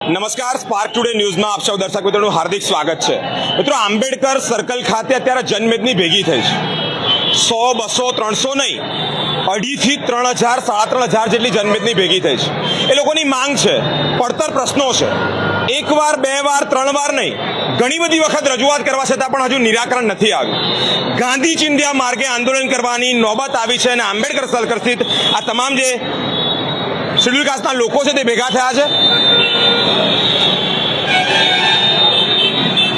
નમસ્કાર spark today ન્યૂઝમાં આપ સૌ દર્શક મિત્રોનું હાર્દિક સ્વાગત છે. મિત્રો, આંબેડકર સર્કલ ખાતે અત્યારે જનમેદની ભેગી થઈ છે. સો, બસો, ત્રણસો નહીં, અઢીથી ત્રણ હજાર સાડા ત્રણ હજાર જેટલી જનમેદની ભેગી થઈ છે. એ લોકોની માંગ છે, પડતર પ્રશ્નો છે. એક વાર બે વાર, ત્રણ વાર નહીં, ઘણી બધી વખત રજૂઆત કરવા છતાં પણ હજુ નિરાકરણ નથી આવ્યું. ગાંધી ચિંધ્યા માર્ગે આંદોલન કરવાની નોબત આવી છે અને આંબેડકર સર્કલ સ્થિત આ તમામ જે શેડ્યુલ કાસ્ટના લોકો છે તે ભેગા થયા છે.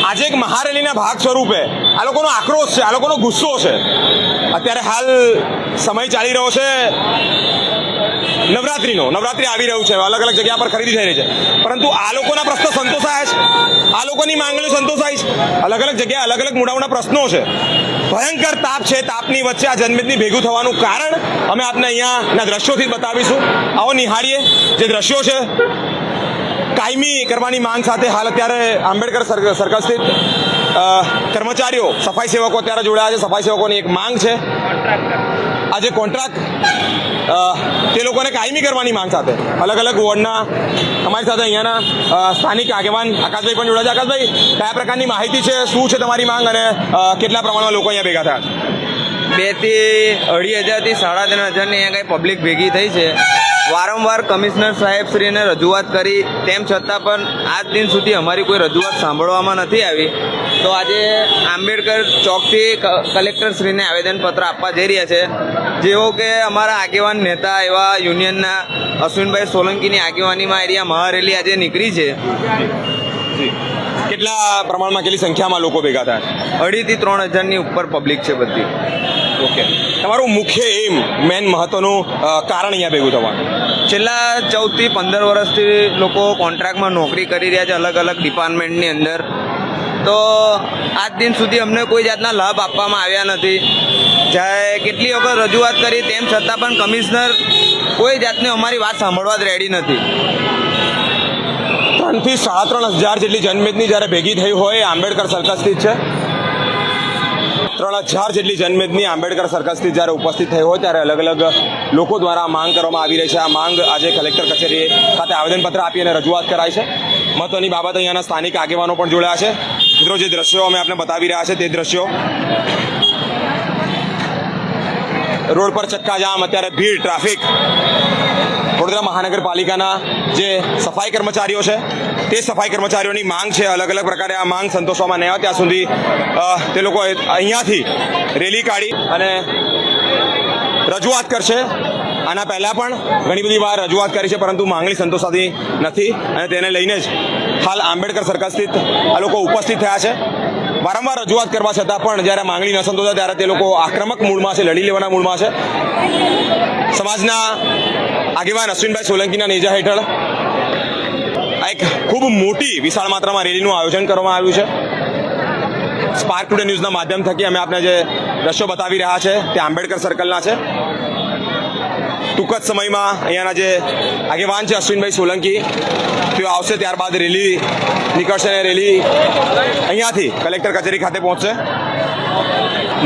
આજે એક મહારેલીના ભાગ સ્વરૂપે આ લોકોનો આક્રોશ છે, આ લોકોનો ગુસ્સો છે. અત્યારે હાલ સમય ચાલી રહ્યો છે. નવરાત્રીનો. નવરાત્રી આવી રહ્યું છે. અલગ અલગ જગ્યા પર ખરીદી થઈ રહી છે. પરંતુ આ લોકોના પ્રશ્નો સંતોષાય છે. આ લોકોની માંગણીઓ સંતોષાય છે. અલગ અલગ જગ્યાએ અલગ અલગ મોટા મોટા પ્રશ્નો છે. ભયંકર તાપ છે. તાપની વચ્ચે આ જન્મદિન ભેગું થવાનું કારણ અમે આપને અહીંયાના દ્રશ્યોથી બતાવીશું. આવો નિહાળીએ. જે દ્રશ્યો છે, કાયમી કરવાની માંગ સાથે હાલ અત્યારે આંબેડકર સર્ક- સર્કલ સ્થિત કર્મચારીઓ, સફાઈ સેવકો અત્યારે જોડાયા છે. સફાઈ સેવકોની એક માંગ છે. આ જે કોન્ટ્રાક્ટ તે લોકોને કાયમી કરવાની માંગ સાથે. અલગ અલગ વોર્ડના, અમારી સાથે અહીંયાના સ્થાનિક આગેવાન આકાશભાઈ પણ જોડાયા છે. આકાશભાઈ, કયા પ્રકારની માહિતી છે? શું છે તમારી માંગ? અને કેટલા પ્રમાણમાં લોકો અહીંયા ભેગા થયા? બેથી અઢી હજારથી સાડા ત્રણ હજારની અહીંયા કંઈ પબ્લિક ભેગી થઈ છે. વારંવાર કમિશનર સાહેબશ્રીને રજૂઆત કરી તેમ છતાં પણ આજ દિન સુધી અમારી કોઈ રજૂઆત સાંભળવામાં નથી આવી. તો આજે આંબેડકર ચોકથી ક- કલેક્ટરશ્રીને આવેદનપત્ર આપવા જઈ રહ્યા છે. જેવો કે અમારા આગેવાન નેતા એવા યુનિયનના અશ્વિનભાઈ સોલંકીની આગેવાનીમાં એરિયા મહારેલી આજે નીકળી છે. કેટલા પ્રમાણમાં કેટલી સંખ્યામાં લોકો ભેગા થયા? અઢીથી ત્રણ હજારની ઉપર પબ્લિક છે બધી. ઓકે. તમારું મુખ્ય એમ મેન મહત્વનું કારણ અહીંયા ભેગું થવાનું. છેલ્લા ચૌદથી પંદર વર્ષથી લોકો કોન્ટ્રાક્ટમાં નોકરી કરી રહ્યા છે અલગ અલગ ડિપાર્ટમેન્ટની અંદર. તો આજ દિન સુધી અમને કોઈ જાતના લાભ આપવામાં આવ્યા નથી. જ્યારે કેટલી વખત રજૂઆત કરી તેમ છતાં પણ કમિશનર કોઈ જાતની અમારી વાત સાંભળવા જ રેડી નથી. ત્રણથી સાડા ત્રણ હજાર જેટલી જનમેદની જ્યારે ભેગી થઈ હોય આંબેડકર સર્કલ સ્થિત છે. ત્રણ હજાર જેટલી જનમેદની આંબેડકર સર્કસથી જ્યારે ઉપસ્થિત થઈ હોય ત્યારે અલગ અલગ લોકો દ્વારા માંગ કરવામાં આવી રહી છે. આ માંગ આજે કલેક્ટર કચેરી ખાતે આવેદનપત્ર આપી અને રજૂઆત કરાઈ છે. મહત્વની બાબત અહીંયાના સ્થાનિક આગેવાનો પણ જોડાયા છે. મિત્રો, જે દ્રશ્યો અમે આપને બતાવી રહ્યા છે તે દ્રશ્યો રોડ પર ચક્કાજામ અત્યારે ભીડ, ટ્રાફિક. વડોદરા મહાનગરપાલિકાના જે સફાઈ કર્મચારીઓ છે, તે સફાઈ કર્મચારીઓની માંગ છે, અલગ અલગ પ્રકારે આ માંગ સંતોષવામાં નહીં આવે. ત્યાં સુધી તે લોકો અહીંયાથી રેલી કાઢી અને રજૂઆત કરશે. આના પહેલાં પણ ઘણી બધી વાર રજૂઆત કરી છે, પરંતુ માંગણી સંતોષાતી નથી. અને તેને લઈને જ હાલ આંબેડકર સર્કલ સ્થિત આ લોકો ઉપસ્થિત થયા છે. વારંવાર રજૂઆત કરવા છતાં પણ જ્યારે માંગણી ન સંતોષાય ત્યારે તે લોકો આક્રમક મૂળમાં છે, લડી લેવાના મૂળમાં છે. સમાજના આગેવાન અશ્વિનભાઈ સોલંકીના નેજા હેઠળ આ એક ખૂબ મોટી વિશાળ માત્રામાં રેલીનું આયોજન કરવામાં આવ્યું છે. સ્પાર્ક ટુડે ન્યૂઝના માધ્યમ થકી અમે આપને જે દ્રશ્યો બતાવી રહ્યા છે તે આંબેડકર સર્કલના છે. ટૂંક જ સમયમાં અહીંયાના જે આગેવાન છે અશ્વિનભાઈ સોલંકી, તેઓ આવશે ત્યારબાદ રેલી નીકળશે અને રેલી અહીંયાથી કલેક્ટર કચેરી ખાતે પહોંચશે.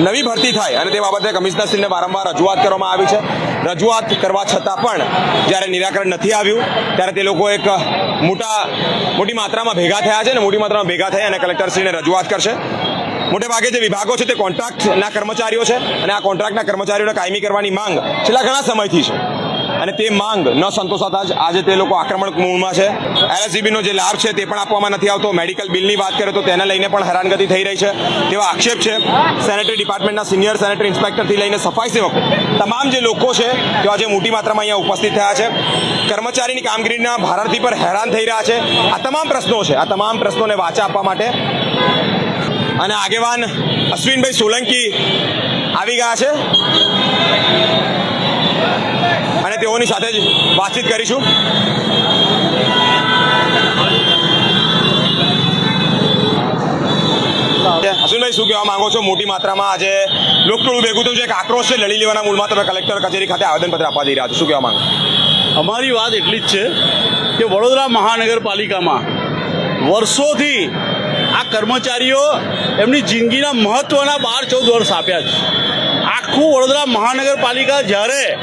નવી ભરતી થાય અને તે બાબતે કમિશનરશ્રીને વારંવાર રજૂઆત કરવામાં આવી છે. રજૂઆત કરવા છતાં પણ જ્યારે નિરાકરણ નથી આવ્યું, ત્યારે તે લોકો એક મોટા, મોટી માત્રામાં ભેગા થયા છે અને મોટી માત્રામાં ભેગા થઈ અને કલેક્ટરશ્રીને રજૂઆત કરશે. મોટે ભાગે જે વિભાગો છે તે કોન્ટ્રાક્ટના કર્મચારીઓ છે અને આ કોન્ટ્રાક્ટના કર્મચારીઓને કાયમી કરવાની માંગ છેલ્લા ઘણા સમયથી છે. અને તે માંગ ન સંતોષાતા જ આજે તે લોકો આક્રમણ મૂળમાં છે. એલએસજીબીનો જે લાભ છે તે પણ આપવામાં નથી આવતો. મેડિકલ બિલની વાત કરીએ તો તેને લઈને પણ હેરાનગતિ થઈ રહી છે. તેવા આક્ષેપ છે સેનેટરી ડિપાર્ટમેન્ટના સિનિયર સેનેટરી ઇન્સ્પેક્ટરથી લઈને સફાઈ સેવક તમામ જે લોકો છે તેઓ આજે મોટી માત્રામાં અહીંયા ઉપસ્થિત થયા છે. કર્મચારીની કામગીરીના ભારતથી પર હેરાન થઈ રહ્યા છે. આ તમામ પ્રશ્નો છે. આ તમામ પ્રશ્નોને વાચા આપવા માટે અને આગેવાન અશ્વિનભાઈ સોલંકી આવી ગયા છે. અને તેઓની સાથે જ વાતચીત કરીશું. અશ્વિનભાઈ, શું કહેવા માંગો છો? મોટી માત્રામાં આજે લોકટોળું ભેગું થયું છે. એક આક્રોશ છે. લડી લેવાના મૂળમાં તમે કલેક્ટર કચેરી ખાતે આવેદનપત્ર આપવા જઈ રહ્યા છો. શું કહેવા માંગો અમારી વાત એટલી જ છે કે વડોદરા મહાનગરપાલિકામાં વર્ષોથી આ કર્મચારીઓ એમની જિંદગીના મહત્ત્વના બાર ચૌદ વર્ષ આપ્યા છે. આખું વડોદરા મહાનગરપાલિકા જ્યારે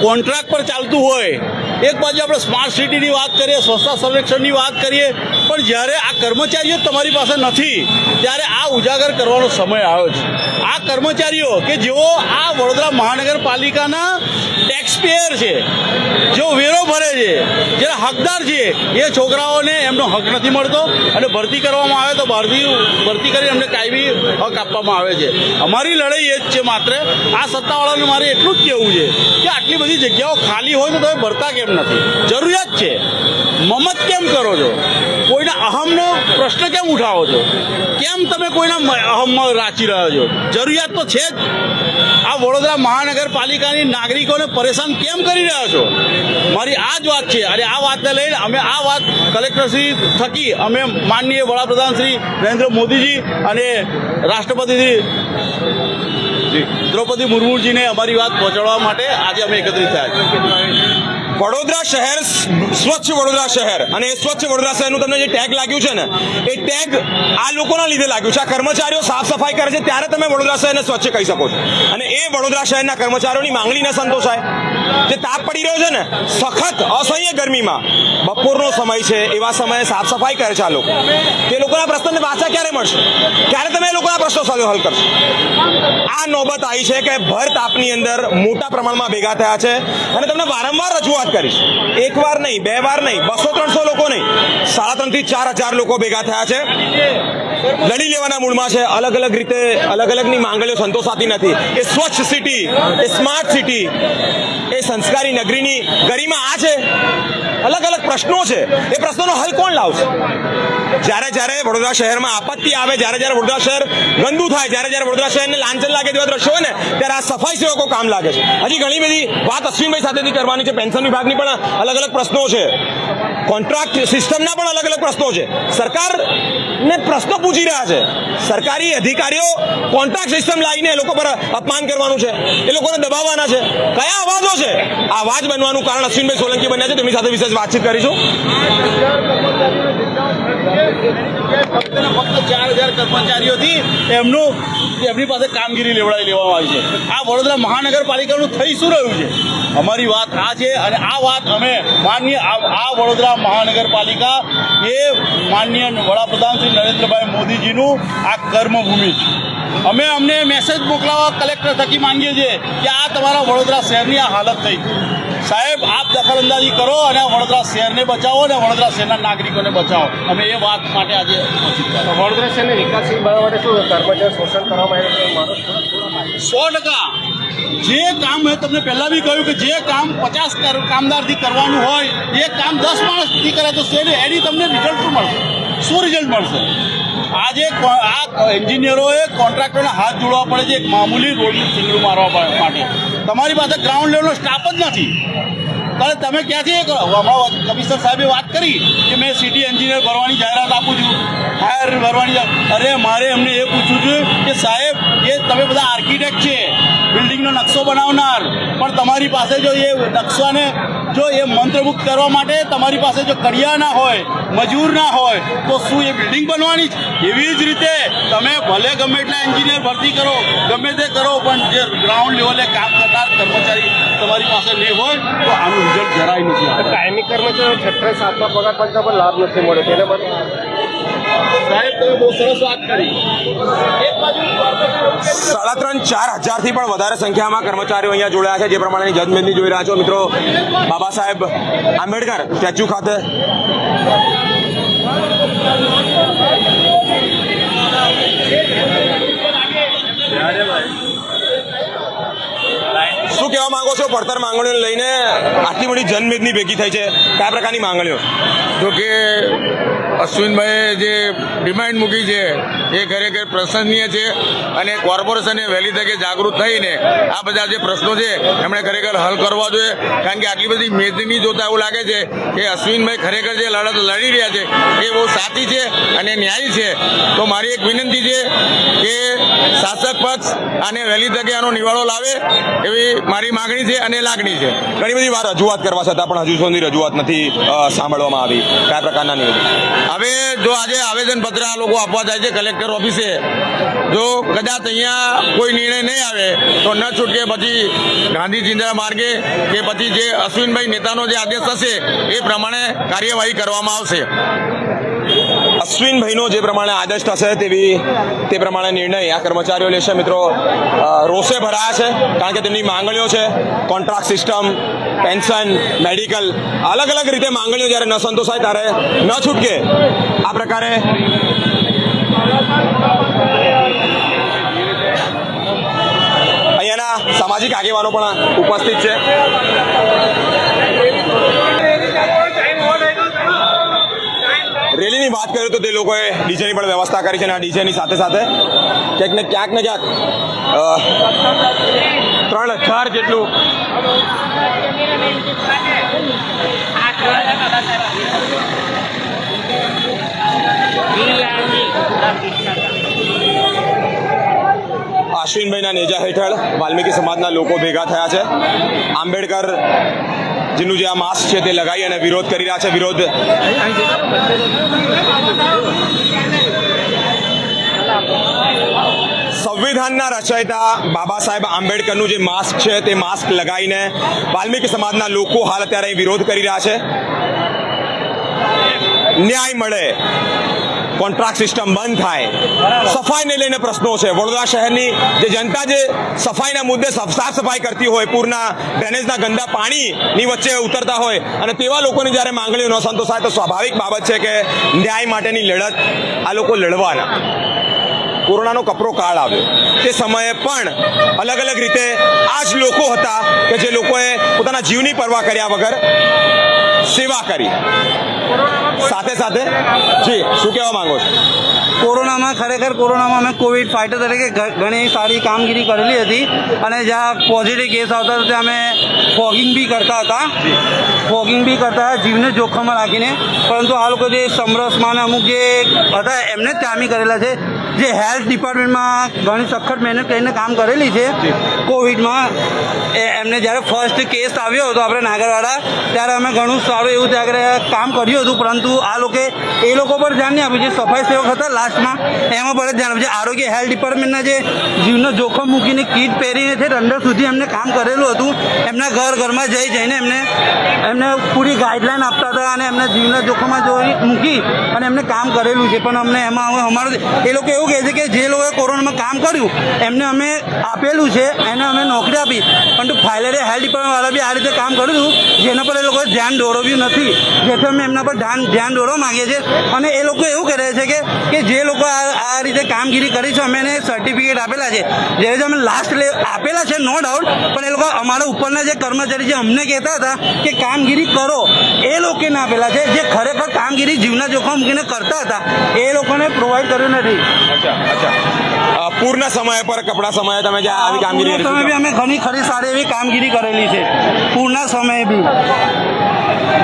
કોન્ટ્રાક્ટ પર ચાલતું હોય, એક બાજુ આપણે સ્માર્ટ સિટીની વાત કરીએ, સ્વચ્છતા સંરક્ષણની વાત કરીએ, પણ જ્યારે આ કર્મચારીઓ તમારી પાસે નથી, ત્યારે આ ઉજાગર કરવાનો સમય આવ્યો છે. આ કર્મચારીઓ કે જેઓ આ વડોદરા મહાનગરપાલિકાના ટેક્સ પેયર છે. જેઓ વેરો ભરે છે. જેના હકદાર છે, એ છોકરાઓને એમનો હક નથી મળતો. અને ભરતી કરવામાં આવે તો બહારથી ભરતી કરી એમને કાયમી હક આપવામાં આવે છે. અમારી લડાઈ એ જ છે માત્ર. આ સત્તાવાળાને મારે એટલું જ કહેવું છે કે આટલી બધી જગ્યાઓ ખાલી હોય તો તમે ભરતા કેમ નથી? જરૂરિયાત છે. મમત કેમ કરો છો? કોઈના અહમનો પ્રશ્ન કેમ ઉઠાવો છો? કેમ તમે કોઈના અહમમાં રાચી રહ્યા છો? જરૂરિયાત તો છે જ. આ વડોદરા મહાનગરપાલિકાની નાગરિકોને પરેશાન કેમ કરી રહ્યા છો? મારી આ જ વાત છે. અને આ વાતને લઈને અમે આ વાત કલેક્ટરશ્રી થકી અમે માનનીય વડાપ્રધાન શ્રી નરેન્દ્ર મોદીજી અને રાષ્ટ્રપતિશ્રી દ્રૌપદી મુર્મુજીને અમારી વાત પહોંચાડવા માટે આજે અમે એકત્રિત થયા છીએ. વડોદરા શહેર સ્વચ્છ વડોદરા શહેર. અને એ સ્વચ્છ વડોદરા શહેરનું તમને જે ટેગ લાગ્યું છે ને, એ ટેગ આ લોકોના લીધે લાગ્યું છે. આ કર્મચારીઓ સાફ સફાઈ કરે છે, ત્યારે તમે વડોદરા શહેરને સ્વચ્છ કહી શકો છો. અને એ વડોદરા શહેરના કર્મચારીઓની માંગણી ન સંતોષાય. જે તાપ પડી રહ્યો છે ને, સખત અસહ્ય ગરમીમાં. બપોરનો સમય છે, એવા સમયે સાફ સફાઈ કરે છે આ લોકો. તે લોકોના પ્રશ્નને વાચા ક્યારે મળશે? ક્યારે તમે એ લોકોના પ્રશ્નો સામે હલ કરશો? આ નોબત આવી છે કે ભર તાપની અંદર મોટા પ્રમાણમાં ભેગા થયા છે. અને તમને વારંવાર રજૂઆત કરીશ. એક વાર નહીં, બે વાર નહીં, બસો ત્રણસો લોકો નહીં, સાડા ત્રણથી ચાર હજાર લોકો ભેગા થયા છે. લડી લેવાના મૂળમાં છે. અલગ અલગ રીતે, અલગ અલગની માંગણીઓ સંતોષાતી નથી. એ સ્વચ્છ સિટી, એ સ્માર્ટ સિટી, એ સંસ્કારી નગરીની ગરિમા આ છે? અલગ અલગ પ્રશ્નો છે. એ પ્રશ્નોનો હલ કોણ લાવશે? જ્યારે જ્યારે વડોદરા શહેરમાં આપત્તિ આવે, જ્યારે જ્યારે વડોદરા શહેર ગંદુ થાય, જ્યારે જ્યારે વડોદરા શહેરને લાંચન લાગે તેવા દ્રશ્યો ને, ત્યારે આ સફાઈ સેવકો કામ લાગે છે. હજી ઘણી બધી વાત અશ્વિનભાઈ સાથેથી કરવાની છે, પેન્શન વિભાગની પણ અલગ અલગ પ્રશ્નો છે. કોન્ટ્રાક્ટ સિસ્ટમના પણ અલગ અલગ પ્રશ્નો છે. સરકારને પ્રશ્નો પૂછી રહ્યા છે. સરકારી અધિકારીઓ કોન્ટ્રાક્ટ સિસ્ટમ લાવીને એ લોકો પર અપમાન કરવાનું છે. એ લોકોને દબાવવાના છે. કયા અવાજો છે? આ અવાજ બનવાનું કારણ અશ્વિનભાઈ સોલંકી બન્યા છે. તેમની સાથે વિશેષ વાતચીત કરીશું. ફક્ત ચાર હજાર કર્મચારીઓથી એમનું, એમની પાસે કામગીરી લેવડાવી લેવામાં આવી છે. આ વડોદરા મહાનગરપાલિકાનું થઈ શું રહ્યું છે? અમારી વાત આ છે અને આ વાત અમે માન્ય આ વડોદરા મહાનગરપાલિકા એ માન્ય વડાપ્રધાન શ્રી નરેન્દ્રભાઈ મોદીજીનું આ કર્મભૂમિ છે. અમે અમને મેસેજ મોકલાવવા કલેક્ટર થકી માંગીએ છીએ કે આ તમારા વડોદરા શહેરની આ હાલત થઈ સાહેબ આપ દખલઅંદાજી કરો અને વડોદરા શહેરને બચાવો અને વડોદરા શહેરના નાગરિકોને બચાવો. અમે એ વાત માટે આજે વડોદરા શહેરને વિકાસશીલ બનાવવા માટે શું કર્મચારી શોષણ કરવામાં આવ્યું સો ટકા. જે કામ મેં તમને પહેલાં બી કહ્યું કે જે કામ પચાસ કામદારથી કરવાનું હોય, એ કામ દસ માણસથી કરે તો એની તમને રિઝલ્ટ શું મળશે? શું રિઝલ્ટ મળશે? આજે આ એન્જિનિયરોએ કોન્ટ્રાક્ટરને હાથ જોડવા પડે છે એક મામૂલી રોડનું ચીંગડું મારવા માટે. તમારી પાસે ગ્રાઉન્ડ લેવલનો સ્ટાફ જ નથી. ત્યારે તમે ક્યાંથી એ કરો હમણાં કમિશનર સાહેબે વાત કરી કે મેં સિટી એન્જિનિયર ભરવાની જાહેરાત આપું છું. હાયર ભરવાની અરે મારે એમને એ પૂછવું છે કે સાહેબ, એ તમે બધા આર્કિટેક્ટ છે. બિલ્ડિંગનો નકશો બનાવનાર. પણ તમારી પાસે જો એ નકશાને જો એ મંત્રમુગ્ધ કરવા માટે તમારી પાસે જો કડિયા ના હોય, મજૂર ના હોય, તો શું એ બિલ્ડિંગ બનવાની છે? એવી જ રીતે તમે ભલે ગમે એટલા એન્જિનિયર ભરતી કરો, ગમે તે કરો, પણ જે ગ્રાઉન્ડ લેવલે કામ કરનાર કર્મચારી તમારી પાસે નહીં હોય, તો આનું રિઝલ્ટ જરાય નથી. કાયમી કર્મચારીઓ છઠ્ઠા સાતમા પગાર પંચા પણ લાભ નથી મળ્યો. તેને માટે સાહેબ તમે બહુ સરસ વાત કરી. એક બાજુ સાડા ત્રણ ચાર હજારથી પણ વધારે સંખ્યામાં કર્મચારીઓ અહીંયા જોડાયા છે જે પ્રમાણેની જજમેન્ટની જોઈ રહ્યા છો. મિત્રો બાબા સાહેબ આંબેડકર સ્ટેચ્યુ ખાતે. શું કહેવા માંગો છો? પડતર માંગણીઓ લઈને આટલી બધી જનમેદની ભેગી થઈ છે. કયા પ્રકારની માંગણીઓ? જો કે અશ્વિનભાઈએ જે ડિમાન્ડ મૂકી છે, એ ખરેખર પ્રશંસનીય છે અને કોર્પોરેશને વહેલી તકે જાગૃત થઈને આ બધા જે પ્રશ્નો છે, એમણે ખરેખર હલ કરવા જોઈએ. કારણ કે આટલી બધી મેદની જોતા એવું લાગે છે કે અશ્વિનભાઈ ખરેખર જે લડત લડી રહ્યા છે, એ બહુ સાચી છે અને ન્યાયી છે. તો મારી એક વિનંતી છે કે શાસક પક્ષ આને વહેલી તકે આનો નિવાળો લાવે એવી મારી માગણી છે અને લાગણી છે. ઘણી બધી વાર રજૂઆત કરવા છતાં પણ હજુ સુધી રજૂઆત નથી સાંભળવામાં આવી. કયા પ્રકારના નિવેદન? હવે જો આજે આવેદનપત્ર આ લોકો આપવા જાય છે, કલેક્ટર ઓફિસે, જો કદાચ અહીંયા કોઈ નિર્ણય નહીં આવે, તો ન છૂટકે પછી ગાંધી ચિંતા માર્ગે કે પછી જે અશ્વિનભાઈ નેતાનો જે આદેશ થશે એ પ્રમાણે કાર્યવાહી કરવામાં આવશે. અશ્વિનભાઈનો જે પ્રમાણે આદેશ થશે તેવી તે પ્રમાણે નિર્ણય આ કર્મચારીઓ લેશે. મિત્રો રોષે ભરાયા છે, કારણ કે તેમની માંગણીઓ છે. કોન્ટ્રાક્ટ સિસ્ટમ, પેન્શન, મેડિકલ, અલગ અલગ રીતે માંગણીઓ જ્યારે ન સંતોષાય ત્યારે ન છૂટકે. આ પ્રકારે અહીંયાના સામાજિક આગેવાનો પણ ઉપસ્થિત છે. રેલીની વાત કરીએ તો તે લોકોએ ડીજેની પણ વ્યવસ્થા કરી છે અને આ ડીજેની સાથે સાથે ક્યાંક ને ક્યાંક ને ક્યાંક ત્રણ હજાર જેટલું અશ્વિનભાઈના નેજા હેઠળ વાલ્મીકી સમાજના લોકો ભેગા થયા છે. આંબેડકર જેનું જે આ માસ્ક છે તે લગાવી અને વિરોધ કરી રહ્યા છે. વિરોધ સંવિધાનના રચયિતા બાબા સાહેબ આંબેડકરનું જે માસ્ક છે તે માસ્ક લગાવીને વાલ્મીકી સમાજના લોકો હાલ અત્યારે વિરોધ કરી રહ્યા છે. ન્યાય મળે. કોન્ટ્રાક્ટ સિસ્ટમ બંધ થાય. સફાઈને લઈને પ્રશ્નો છે. વડોદરા શહેરની જે જનતા જે સફાઈના મુદ્દે સાફ સાફ સફાઈ કરતી હોય પૂરના ડ્રેનેજના ગંદા પાણીની વચ્ચે ઉતરતા હોય અને તેવા લોકોની જ્યારે માંગણીઓ ન સંતોષાય તો સ્વાભાવિક બાબત છે કે ન્યાય માટેની લડત આ લોકો લડવાના. કોરોનાનો કપરો કાળ આવ્યો. તે સમયે પણ અલગ અલગ રીતે આ જ લોકો હતા કે જે લોકોએ પોતાના જીવની પરવા કર્યા વગર સેવા કરી. સાથે સાથે જી શું કહેવા માંગો છો? કોરોનામાં ખરેખર કોરોનામાં અમે કોવિડ ફાઇટર તરીકે ઘણી સારી કામગીરી કરેલી હતી અને જ્યાં પોઝિટિવ કેસ આવતા હતા ત્યાં અમે ફોગિંગ બી કરતા હતા. ફોગિંગ બી કરતા હતા જીવને જોખમમાં રાખીને. પરંતુ આ લોકો જે સમરસમાં અમુક જે હતા એમને જ કામી કરેલા છે. જે હેલ્થ ડિપાર્ટમેન્ટમાં ઘણી સખત મહેનત કરીને કામ કરેલી છે કોવિડમાં એ એમને જ્યારે ફર્સ્ટ કેસ આવ્યો હતો આપણે નાગરવાડા ત્યારે અમે ઘણું સારું એવું ત્યાં કામ કર્યું હતું પરંતુ આ લોકો એ લોકો પર ધ્યાન નહીં આપ્યું જે સફાઈ સેવક હતા લાસ્ટમાં એમાં પર જ ધ્યાન આપ્યું. છે આરોગ્ય હેલ્થ ડિપાર્ટમેન્ટના જે જીવનો જોખમ મૂકીને કીટ પહેરીને છે અંદર સુધી એમને કામ કરેલું હતું એમના ઘર ઘરમાં જઈ જઈને એમને એમને પૂરી ગાઈડલાઈન આપતા હતા અને એમને જીવના જોખમમાં જોઈ મૂકી અને એમને કામ કરેલું છે. પણ અમને એમાં હવે અમારે એ લોકો એવું કહે છે કે જે લોકોએ કોરોનામાં કામ કર્યું, એમને અમે આપેલું છે, એને અમે નોકરી આપી. પરંતુ ફાઇલરે હેલ્થ ડિપાર્ટમેન્ટવાળા બી આ રીતે કામ કર્યું હતું, જેના પર એ લોકોએ ધ્યાન દોરવ્યું નથી. જેથી અમે એમના પર ધ્યાન ધ્યાન દોરવા માગીએ છીએ. અને એ લોકો એવું કહે છે કે કે જે લોકો આ રીતે કામગીરી કરી છે, અમે એને સર્ટિફિકેટ આપેલા છે. જ્યારે અમે લાસ્ટ લે, આપેલા છે નો ડાઉટ પણ એ લોકો અમારા ઉપરના જે કર્મચારી છે, અમને કહેતા હતા કે કામગીરી કરો. એ લોકોને આપેલા છે. જે ખરેખર કામગીરી જીવના જોખમ મૂકીને કરતા હતા એ લોકોને પ્રોવાઈડ કર્યું નથી. અચ્છા અચ્છા. પૂરના સમય પર કપડા સમયે તમે જે આવી કામગીરી તમે બી અમે ઘણી ખરી સારી એવી કામગીરી કરેલી છે. પૂરના સમયે બી.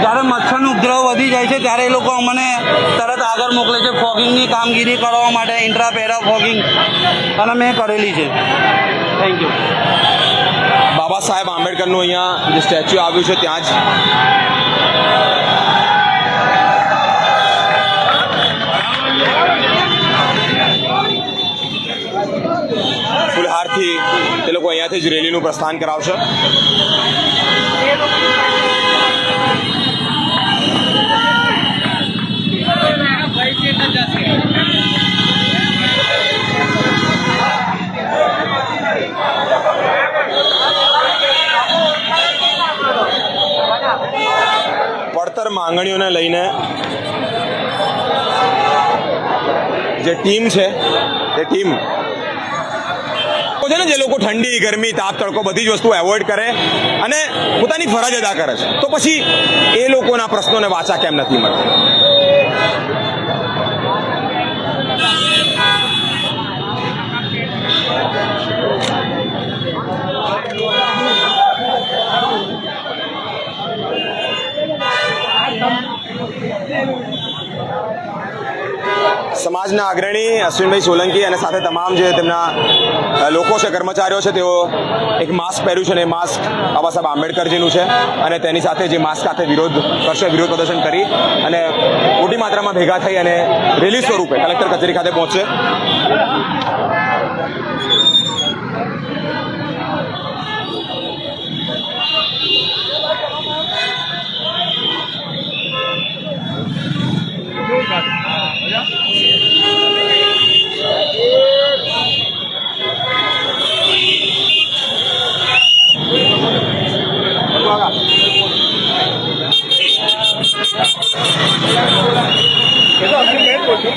જ્યારે મચ્છરનો ઉપદ્રવ વધી જાય છે ત્યારે એ લોકો અમને તરત આગળ મોકલે છે ફોગિંગની કામગીરી કરવા માટે ઇન્ટ્રા પેરા ફોગિંગ અને મેં કરેલી છે. થેન્ક યુ બાબા સાહેબ આંબેડકરનું અહીંયા જે સ્ટેચ્યુ આવ્યું છે ત્યાં જ ફુલહારથી તે લોકો અહીંયાથી જ રેલીનું પ્રસ્થાન કરાવશે. પડતર માંગણીઓને લઈને જે ટીમ છે એ ટીમ છે ને જે લોકો ઠંડી, ગરમી, તાપ, તડકો બધી જ વસ્તુ એવોઇડ કરે અને પોતાની ફરજ અદા કરે છે. તો પછી એ લોકોના પ્રશ્નોને વાચા કેમ નથી મળતી? સમાજના અગ્રણી અશ્વિનભાઈ સોલંકી અને સાથે તમામ જે તેમના લોકો છે, કર્મચારીઓ છે, તેઓ એક માસ્ક પહેર્યું છે અને માસ્ક બાબા સાહેબ આંબેડકરજીનું છે અને તેની સાથે જે માસ્ક સાથે વિરોધ કરશે, વિરોધ પ્રદર્શન કરી અને મોટી માત્રામાં ભેગા થઈ અને રેલી સ્વરૂપે કલેક્ટર કચેરી ખાતે પહોંચશે.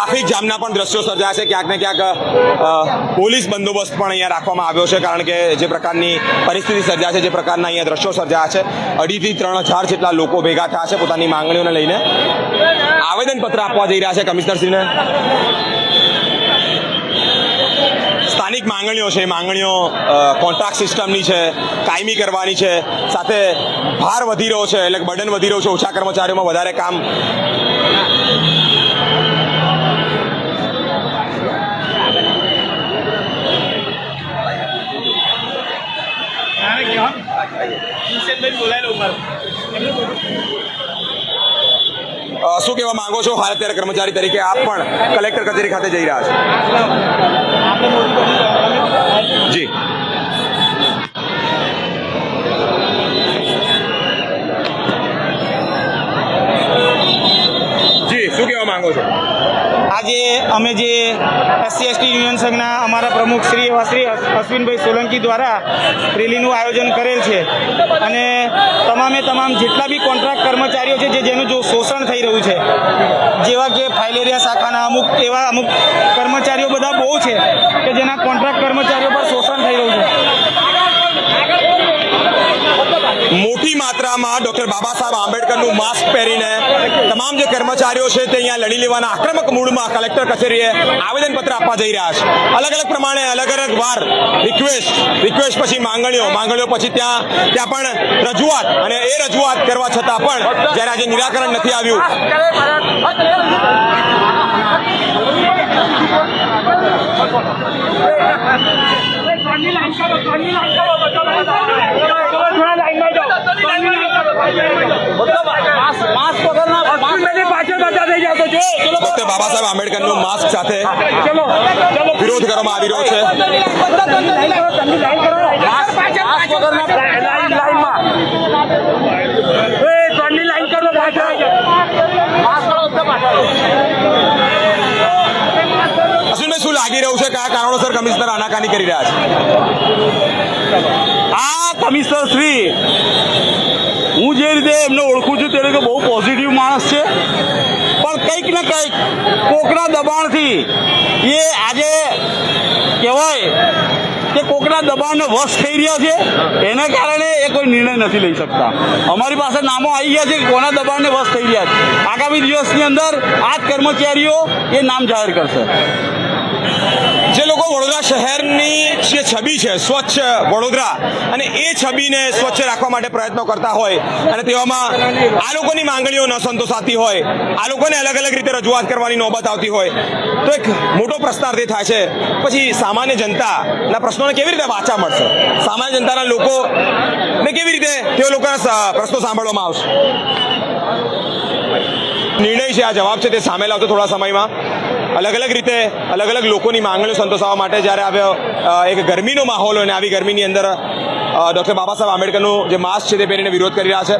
ટ્રાફિક જામના પણ દ્રશ્યો સર્જાયા છે. ક્યાંક ને ક્યાંક પોલીસ બંદોબસ્ત પણ અહીંયા રાખવામાં આવ્યો છે, કારણ કે જે પ્રકારની પરિસ્થિતિ સર્જાય છે, જે પ્રકારના અહીંયા દ્રશ્યો સર્જાયા છે, અઢીથી ત્રણ હજાર જેટલા લોકો ભેગા થયા છે પોતાની માંગણીઓને લઈને. આવેદનપત્ર આપવા જઈ રહ્યા છે કમિશનરશ્રીને. સ્થાનિક માંગણીઓ છે, માંગણીઓ કોન્ટ્રાક્ટ સિસ્ટમની છે, કાયમી કરવાની છે, સાથે ભાર વધી રહ્યો છે, એટલે બર્ડન વધી રહ્યો છે, ઓછા કર્મચારીઓમાં વધારે કામ અ, શું કહેવા માંગો છો, હાલ અત્યારે કર્મચારી તરીકે આપ પણ કલેક્ટર કચેરી ખાતે જઈ રહ્યા છો. જી. જી, શું કહેવા માંગો છો? આજે અમે જે એસસી એસટી યુનિયન સંઘના અમારા પ્રમુખ શ્રી એવા શ્રી અશ્વિનભાઈ સોલંકી દ્વારા રેલીનું આયોજન કરેલ છે. અને તમામે તમામ જેટલા બી કોન્ટ્રાક્ટ કર્મચારીઓ છે જે જેનું જો શોષણ થઈ રહ્યું છે, જેવા કે ફાઇલેરિયા શાખાના અમુક એવા અમુક કર્મચારીઓ બધા બહુ છે કે જેના કોન્ટ્રાક્ટ કર્મચારીઓ પર શોષણ થઈ રહ્યું છે. મોટી માત્રામાં ડોક્ટર બાબા સાહેબ આંબેડકરનું માસ્ક પહેરીને તમામ જે કર્મચારીઓ છે તે અહીંયા લડી લેવાના આક્રમક મૂડમાં કલેક્ટર કચેરીએ આવેદનપત્ર આપવા જઈ રહ્યા છે અલગ અલગ પ્રમાણે અલગ અલગ વાર રિક્વેસ્ટ રિક્વેસ્ટ પછી માંગણીઓ માંગણીઓ પછી ત્યાં ત્યાં પણ રજૂઆત અને એ રજૂઆત કરવા છતાં પણ જ્યારે આજે નિરાકરણ નથી આવ્યું ડોક્ટર બાબા સાહેબ આંબેડકરનું માસ્ક સાથે વિરોધ કરવામાં આવી રહ્યો છે. અશ્વિનભાઈ શું લાગી રહ્યું છે? કયા કારણોસર કમિશનર આનાકાની કરી રહ્યા છે? આ કમિશનર શ્રી હું જે રીતે એમને ઓળખું છું તે રીતે બહુ પોઝિટિવ માણસ છે. પણ કંઈક ને કંઈક કોકના દબાણથી એ આજે કહેવાય કે કોકના દબાણને વશ થઈ રહ્યા છે. એના કારણે એ કોઈ નિર્ણય નથી લઈ શકતા. અમારી પાસે નામો આવી ગયા છે કે કોના દબાણને વશ થઈ રહ્યા છે. આગામી દિવસની અંદર આ જ કર્મચારીઓ એ નામ જાહેર કરશે. જે લોકો વડોદરા શહેરની જે છબી છે, સ્વચ્છ વડોદરા, અને એ છબીને સ્વચ્છ રાખવા માટે પ્રયત્નો કરતા હોય, અને તેવામાં આ લોકોની માંગણીઓ ન સંતોષાતી હોય, આ લોકોને અલગ અલગ રીતે રજૂઆત કરવાની નોબત આવતી હોય, તો એક મોટો પ્રસ્તાર તે થાય છે, પછી સામાન્ય જનતાના પ્રશ્નોને કેવી રીતે વાચા મળશે? સામાન્ય જનતાના લોકો ને કેવી રીતે તેઓ લોકોના પ્રશ્નો સાંભળવામાં આવશે? નિર્ણય છે આ જવાબ છે, તે સામે લાવતો થોડા સમયમાં. અલગ અલગ રીતે અલગ અલગ લોકોની માંગણીઓ સંતોષવા માટે જ્યારે આવ્યો એક ગરમીનો માહોલ હોય અને આવી ગરમીની અંદર ડૉક્ટર બાબા સાહેબ આંબેડકરનું જે માસ્ક છે તે પહેરીને વિરોધ કરી રહ્યા છે.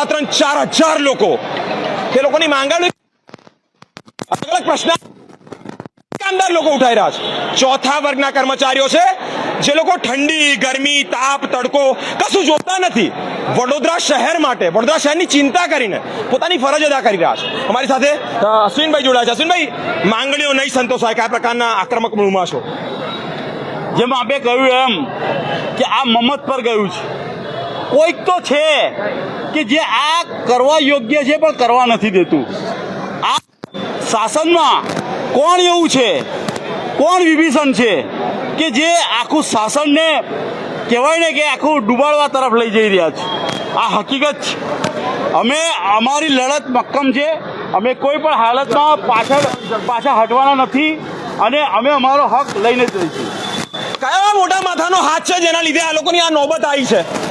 સાડા ત્રણ ચાર હજાર લોકો તે લોકોની માંગણી અલગ અલગ પ્રશ્ન કામદાર લોકો ઉઠાઈ રહ્યા છે ચોથા વર્ગના કર્મચારીઓ છે જે લોકો ઠંડી ગરમી તાપ તડકો કશું જોતા નથી વડોદરા શહેર માટે વડોદરા શહેરની ચિંતા કરીને પોતાની ફરજ અદા કરી રહ્યા છે અમારી સાથે અશ્વિનભાઈ જોડાયા છે। અશ્વિનભાઈ, માંગણીઓ નહીં સંતોષાય કયા પ્રકારના આક્રમક મૂળમાં છો? જેમ આપે કહ્યું એમ કે આ મમત પર ગયું છે. તો છે કે જે આ કરવા યોગ્ય છે પણ કરવા નથી દેતું. આ શાસનમાં કોણ એવું છે? કોણ વિભીષણ છે? કે જે આખું શાસનને કહેવાય ને કે આખું ડૂબાડવા તરફ લઈ જઈ રહ્યા છે. આ હકીકત છે. અમે અમારી લડત મક્કમ છે. અમે કોઈ પણ હાલતમાં પાછળ, પાછા હટવાના નથી અને અમે અમારો હક લઈને જ રહીશું. કયા મોટા માથાનો હાથ છે જેના લીધે આ લોકોની આ નોબત આવી છે?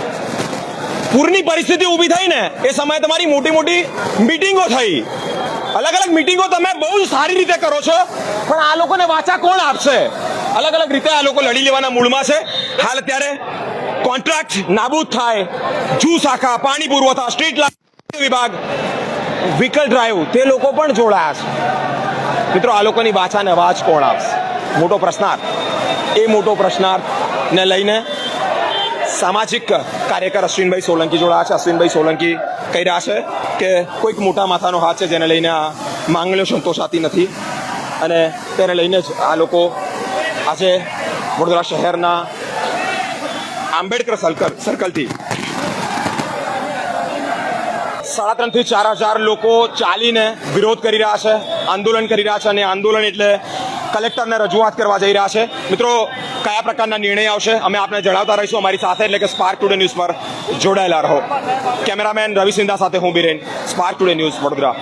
પૂરની પરિસ્થિતિ ઊભી થઈ ને એ સમયે તમારી મોટી મોટી મિટિંગો થઈ. અલગ અલગ મીટિંગો તમે બહુ સારી રીતે કરો છો, પણ આ લોકોને વાચા કોણ આપશે? અલગ અલગ રીતે આ લોકો લડી લેવાના મૂળમાં છે. હાલ અત્યારે કોન્ટ્રાક્ટ નાબૂદ થાય. જૂ શાખા પાણી પુરવઠા, સ્ટ્રીટ વિભાગ, વ્હીકલ ડ્રાઈવ, તે લોકો પણ જોડાયા છે. મિત્રો, આ લોકોની વાચાને વાચ કોણ આપશે? મોટો પ્રશ્નાર્થ. એ મોટો પ્રશ્નાર્થને લઈને સામાજિક કાર્યકર અશ્વિનભાઈ સોલંકી જોડાયા છે. અશ્વિનભાઈ સોલંકી કહી રહ્યા છે કે કોઈક મોટા માથાનો હાથ છે જેને લઈને આ માંગણીઓ સંતોષાતી નથી અને તેને લઈને જ આ લોકો આજે વડોદરા શહેરના આંબેડકર સર્કલ સર્કલથી સાડા ત્રણથી ચાર હજાર લોકો ચાલીને વિરોધ કરી રહ્યા છે, આંદોલન કરી રહ્યા છે અને આંદોલન એટલે કલેક્ટરને રજૂઆત કરવા જઈ રહ્યા છે. મિત્રો કયા પ્રકારના નિર્ણય આવશે અમે આપને જણાવતા રહીશું અમારી સાથે, એટલે કે સ્પાર્ક ટુડે ન્યૂઝ પર જોડાયેલા રહો. કેમેરામેન રવિ સિંધા સાથે હું Biren spark today news Vadodara.